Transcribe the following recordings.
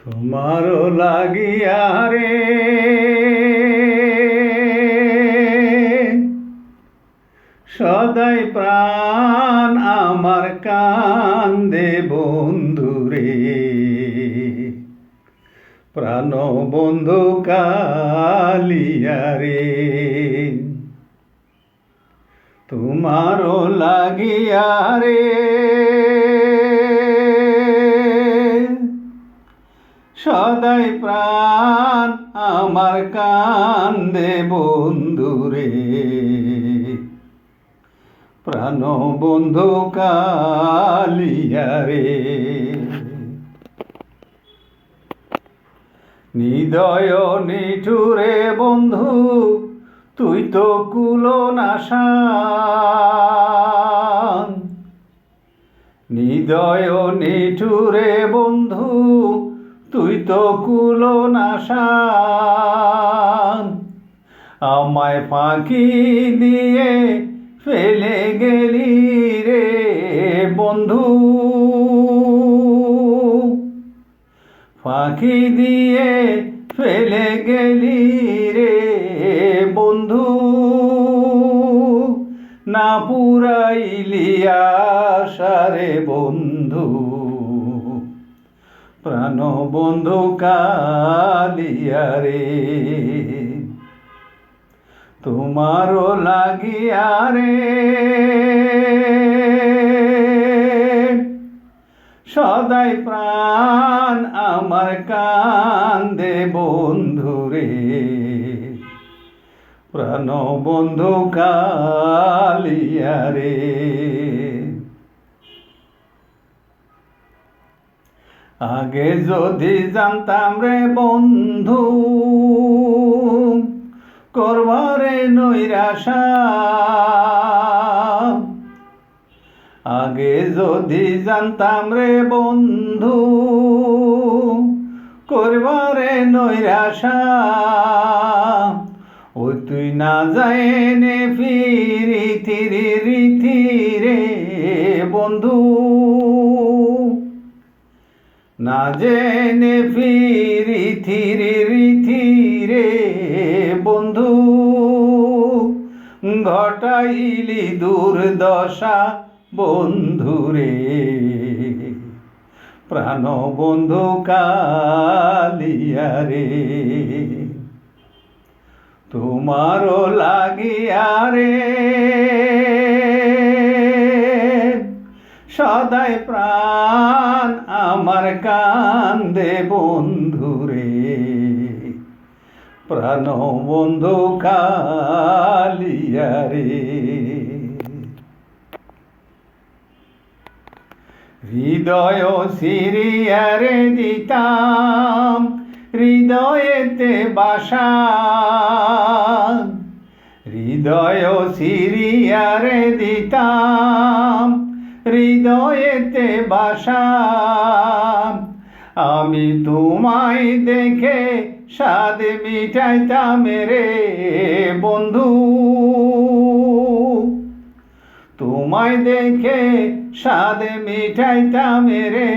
তোমারও লাগিয়া রে। সদাই প্রাণ আমার কান্দে বন্ধুরে প্রাণ বন্ধু কালিয়া রে। তোমারও লাগিয়া রে। সদাই প্রাণ আমার কান্দে বন্ধুরে প্রাণ বন্ধু কালিয়া রে। নিদয় নিঠুরে বন্ধু, তুই তো কুলো নাশা নিদয় নিঠুরে বন্ধু তুই তো কুলো নাশা আমায় ফাঁকি দিয়ে ফেলে গেলি রে বন্ধু। ফাঁকি দিয়ে ফেলে গেলি রে বন্ধু। না পুরাইলি আশারে বন্ধু। প্রাণ বন্ধু কালিয়া রে। তোমারও লাগিয়া রে। সদাই প্রাণ আমার কান্দে বন্ধুরে প্রাণ বন্ধু কালিয়া রে। আগে যদি জানতাম রে বন্ধু, করবারে নৈরাশা। আগে যদি জানতাম রে বন্ধু, করবারে নৈরাশা। ও তুই না যায়নে ফিরি তিরি রীতি রে বন্ধু। না জেনে ফিরি থিরি রীতি রে বন্ধু, ঘটাইলি দুর্দশা বন্ধুরে। প্রাণ বন্ধু কালিয়া রে তোমারও লাগিয়া রে সদাই প্রাণ আমার কান্দে বন্ধুরে। প্রাণ বন্ধু কালিয়া রে। হৃদয় সিরিয়ারে দিতাম, হৃদয়েতে বাসা। হৃদয় সিরিয়ারে দিতাম হৃদয়েতে বাসা। আমি তোমায় দেখে স্বাদ মিটাইতাম রে বন্ধু। তোমায় দেখে স্বাদ মিটাইতাম রে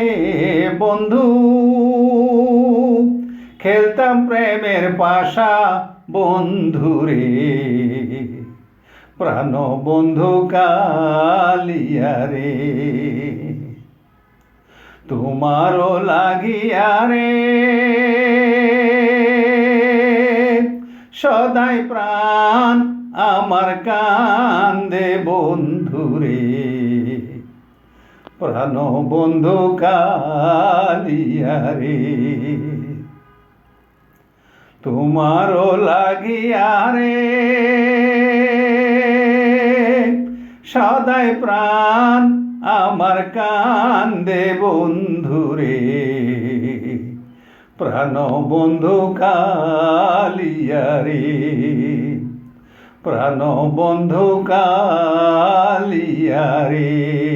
বন্ধু। খেলতাম প্রেমের পাশা বন্ধুরে। প্রাণ বন্ধু কালিয়া রে তোমারও লাগিয়া রে সদাই প্রাণ আমার কান্দে বন্ধুরে। প্রাণ বন্ধু কালিয়া রে তোমারও লাগিয়া রে সদাই প্রাণ আমার কান্দে বন্ধুরে। প্রাণ বন্ধু কালিয়ারে প্রাণ বন্ধু কালিয়া রে